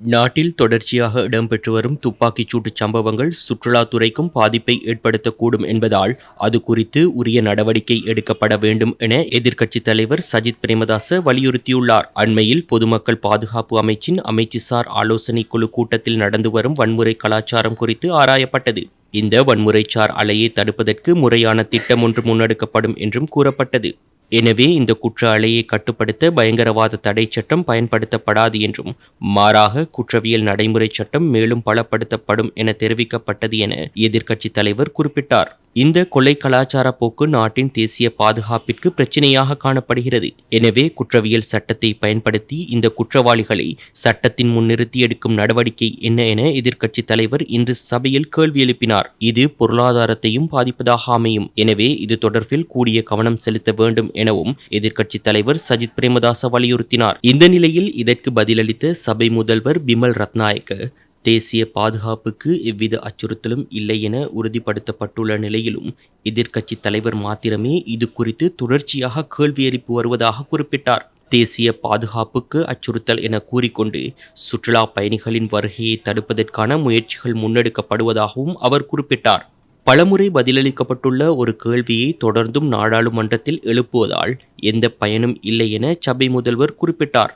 நாட்டில் தொடர்ச்சியாக இடம்பெற்று வரும் துப்பாக்கிச் சூட்டு சம்பவங்கள் சுற்றுலாத்துறைக்கும் பாதிப்பை ஏற்படுத்தக்கூடும் என்பதால் அது குறித்து உரிய நடவடிக்கை எடுக்கப்பட வேண்டும் என எதிர்க்கட்சித் தலைவர் சஜித் பிரேமதாச வலியுறுத்தியுள்ளார். அண்மையில் பொதுமக்கள் பாதுகாப்பு அமைச்சின் அமைச்சுசார் ஆலோசனை குழு கூட்டத்தில் நடந்து வரும் வன்முறை கலாச்சாரம் குறித்து ஆராயப்பட்டது. இந்த வன்முறைச்சார் அலையை தடுப்பதற்கு முறையான திட்டம் ஒன்று முன்னெடுக்கப்படும் என்றும் கூறப்பட்டது. எனவே இந்த குற்ற அலையை கட்டுப்படுத்த பயங்கரவாத தடை சட்டம் பயன்படுத்தப்படாது என்றும் மாறாக குற்றவியல் நடைமுறை சட்டம் மேலும் பலப்படுத்தப்படும் என தெரிவிக்கப்பட்டது என எதிர்க்கட்சித் தலைவர் குறிப்பிட்டார். இந்த கொலை கலாச்சார போக்கு நாட்டின் தேசிய பாதுகாப்பிற்கு பிரச்சனையாக காணப்படுகிறது. எனவே குற்றவியல் சட்டத்தை பயன்படுத்தி இந்த குற்றவாளிகளை சட்டத்தின் முன் நிறுத்தி எடுக்கும் நடவடிக்கை என்ன என எதிர்க்கட்சி தலைவர் இன்று சபையில் கேள்வி எழுப்பினார். இது பொருளாதாரத்தையும் பாதிப்பதாக அமையும். எனவே இது தொடர்பில் கூடிய கவனம் செலுத்த வேண்டும் எனவும் எதிர்க்கட்சி தலைவர் சஜித் பிரேமதாச வலியுறுத்தினார். இந்த நிலையில் இதற்கு பதிலளித்த சபை முதல்வர் பிமல் ரத்நாயக்க தேசிய பாதுகாப்புக்கு எவ்வித அச்சுறுத்தலும் இல்லை என உறுதிப்படுத்தப்பட்டுள்ள நிலையிலும் எதிர்க்கட்சி தலைவர் மாத்திரமே இது குறித்து தொடர்ச்சியாக கேள்வி எழுப்பி வருவதாக குறிப்பிட்டார். தேசிய பாதுகாப்புக்கு அச்சுறுத்தல் என கூறிக்கொண்டு சுற்றுலா பயணிகளின் வருகையை தடுப்பதற்கான முயற்சிகள் முன்னெடுக்கப்படுவதாகவும் அவர் குறிப்பிட்டார். பலமுறை பதிலளிக்கப்பட்டுள்ள ஒரு கேள்வியை தொடர்ந்தும் நாடாளுமன்றத்தில் எழுப்புவதால் எந்த பயனும் இல்லை என சபை முதல்வர் குறிப்பிட்டார்.